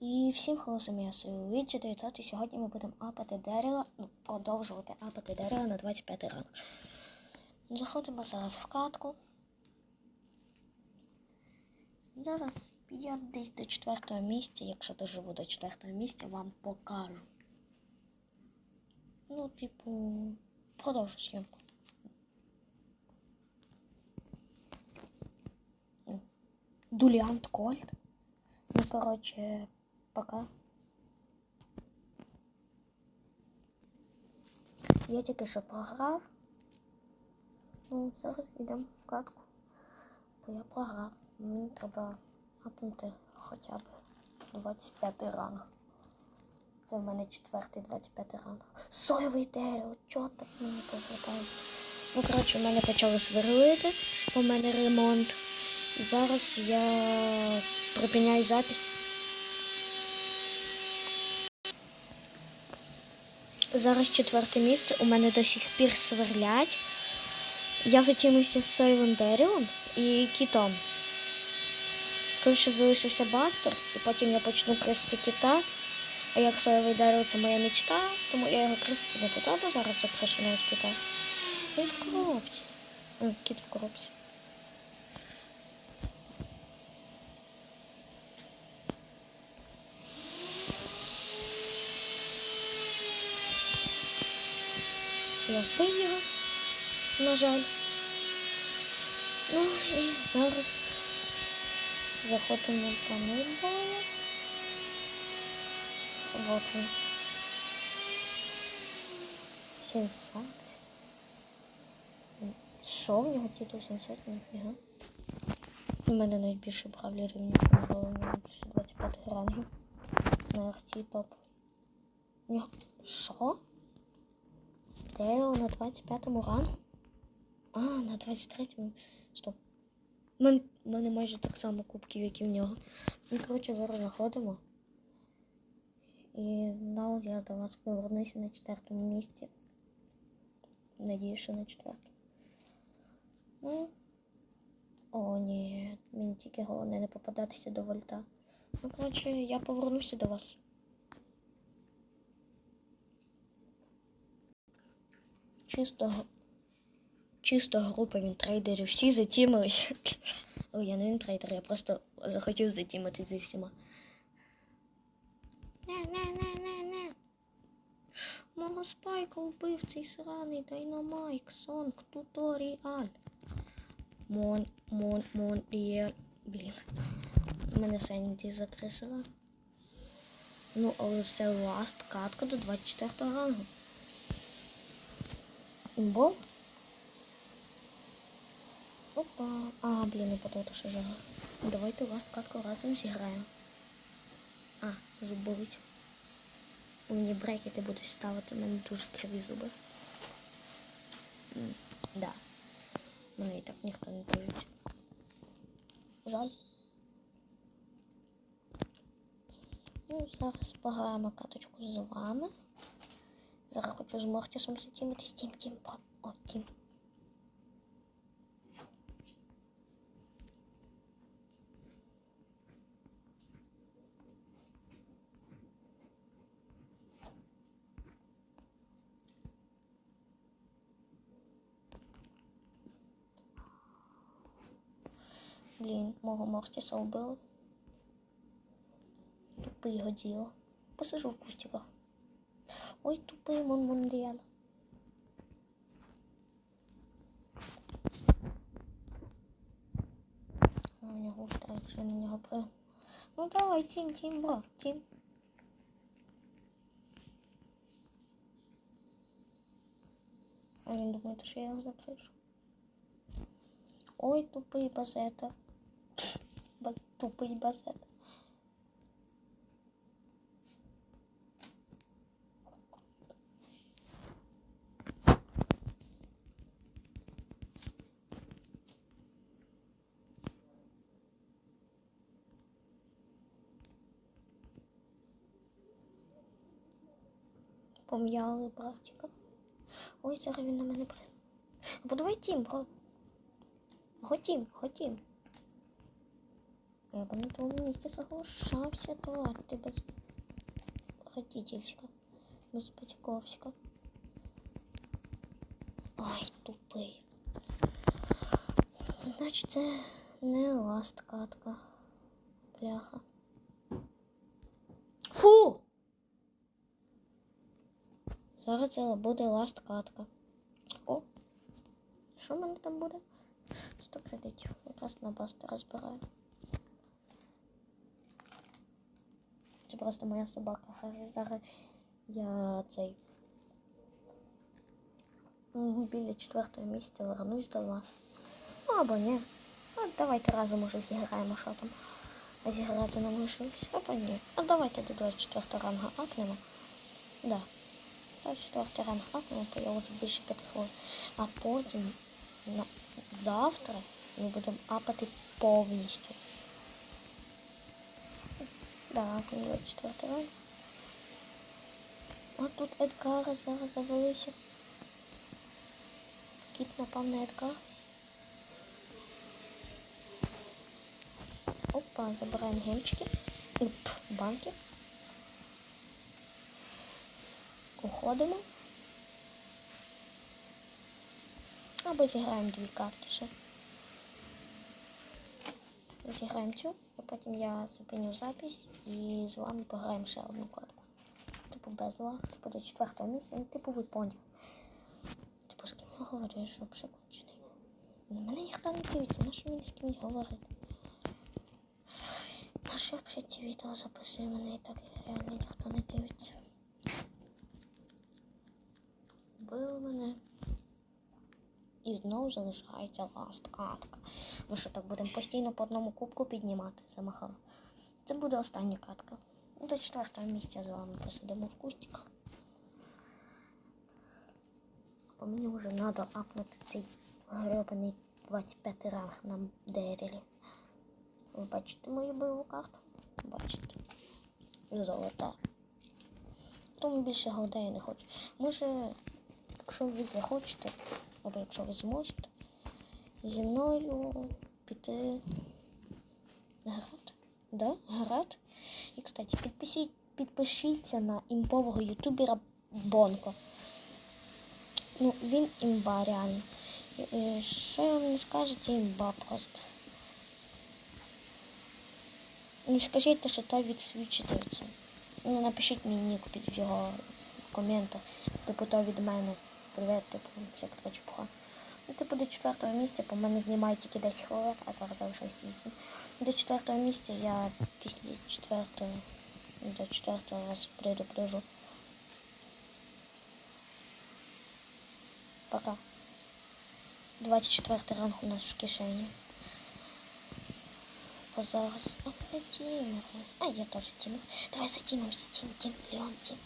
І всім холосом я Люїджі 900 і сьогодні ми будемо апати дерево, ну, продовжувати апати дерево на 25 ранг. Заходимо зараз в катку. Зараз я десь до четвертого місця, якщо доживу до четвертого місця, вам покажу. Ну, типу, продовжу зйомку. Дуліант Кольт. Ну, короче, пока. Я тільки що програв. Ну, зараз йдемо в катку. Бо я програв. Мені треба апнути хоча б 25 ранг. Це в мене четвертий 25 ранг. Соєвий дерево, чого так мені повертається? Ну, коротше, в мене почали сверлити, у мене ремонт. Зараз я припиняю запись. Зараз четверте місце. У мене до сих пір сверлять. Я затімився з соєвим деревом і кітом. Коротше, залишився бастер, і потім я почну крисити кіта. А як соєве дерево це моя мечта, тому я його крисити не буду, зараз я краще навіть кита. Він в коробці. О, кіт в коробці. Я вбив його, на жаль. Ну і зараз заходимо в панель бою. Вот він. Сенсація. Що в нього титул сенсація? Ніфіга. У мене навіть більше бравлерів, ніж у нього, у нього більше 25 рангів. На арті топ. Що? Дерево на 25-му рангу? А, на 23-му. Стоп. У мене, у мене майже так само кубків, як і в нього. Ну, коротше, зараз заходимо. І знову я до вас повернуся на четвертому місці. Надію, що на четвертому. Ну. О, ні, мені тільки головне не попадатися до вольта. Ну, коротше, я повернуся до вас. Чисто, чисто група вінтрейдерів. Всі затімилися. Ой, я не вінтрейдер, я просто захотів затімати зі всіма. Не-не-не-не-не. Мого спайка вбив цей сраний Дайнамайк, Сонг, туторіаль. Мон, мон, мон, є. Блін. Мене Сенді закресила. Ну, але це ласт катка до 24 рангу. Імбо? Опа. А, блін, не подобається, що за. Давайте ласт катку разом зіграємо. А, зубовить. У мені брекети будуть ставити, у мене дуже криві зуби. М, Да. Мене і так ніхто не дивиться. Жаль. Ну, зараз пограємо каточку з вами. Зараз хочу з Мортісом затімитись. Тім, тім, пап. О, тім. Блін, мого Мортіса вбили. Тупий його діло. Посижу в кустиках. Ой, тупий мон мондіал. У нього я на нього при. Ну давай, тім, тім, бро, тім. А він думає, що я його закришу. Ой, тупий базета. Баз... Тупий базет. Пом'яли братика. Ой, зараз він на мене при. А подавай тім, бро. Хотім, хотім. Я бы на твоем месте соглашался, тварь, ты без родительська, без батьковська. Ай, тупий. Значить, це не ласт катка. Бляха. Фу! Зараз буде ласт катка. О! Що в мене там буде? 100 кредитів. Якраз на бастера збираю. Це просто моя собака. Зараз я цей. Біля четвертого місця вернусь до вас. Ну або ні. А давайте разом уже зіграємо, що там. А зіграти не лишимось. Або ні. А давайте до 24 ранга апнемо. Да. 24 ранг апнемо, бо я вже більше 5 хвилин. А потім на... завтра ми будемо апати повністю. Да, апнемо 24 ранг. А тут Едгара зараз завелися. Кіт напав на Едгар. Опа, забираємо гемчики. Уп, банки. Уходимо. Або зіграємо дві картки ще. Зіграємо цю, а потім я зупиню запись і з вами пограємо ще одну картку. Типу без зла, типу до четвертого місця, ну типу ви. Типу з ким я говорю, що кончений. На мене ніхто не дивиться, на що мені з кимось говорити? На що я ці відео записую, мене і так реально ніхто не дивиться. Били мене. І знову залишається ласт катка. Ми що так будемо постійно по одному кубку піднімати, замахали. Це буде остання катка. До четвертого місця з вами посидимо в кустиках. Бо мені вже треба апнути цей гребаний 25 ранг на Дерелі. Ви бачите мою бойову карту? Бачите. Золота. Тому більше голда я не хочу. Може, якщо ви захочете, або якщо ви зможете, зі мною піти на град. Да? Град. І, кстати, підпишіть, підпишіться на імбового ютубера Бонко. Ну, він імба реально. І- і Що я вам не скажу, це імба просто. Ну, скажіть, що той відсвічується. Ну, напишіть мій нік під його коментах. Типу, то від мене. Привет, типу, всяка така чепуха. Ну, типу, до четвертого місця, по мене знімає тільки 10 хвилин, а зараз залишаюсь 8. До четвертого місця я після четвертого, до четвертого раз предупрежу. Пока. 24 ранг у нас в кишені. Бо зараз. А ви Тімер. А я теж Тімер. Давай за Тімом, за Тім, Тім, Леон, Тім.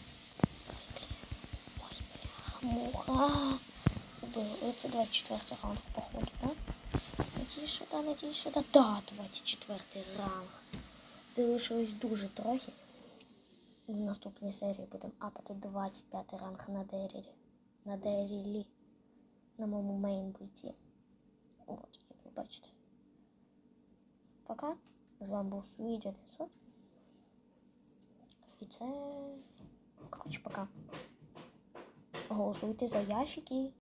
Ой, бляха, муха. Убив. Оце 24 ранг, походу, да? Надіюсь, що да, надіюсь, що да. Да, 24 ранг. Залишилось дуже трохи. В наступній серії будемо апати 25 ранг на Дерілі. На Дерілі. На моєму мейнбуті. От, як ви бачите. Пока. З вами був Суїджа 900. І це. Коротше, пока. Голосуйте за ящики.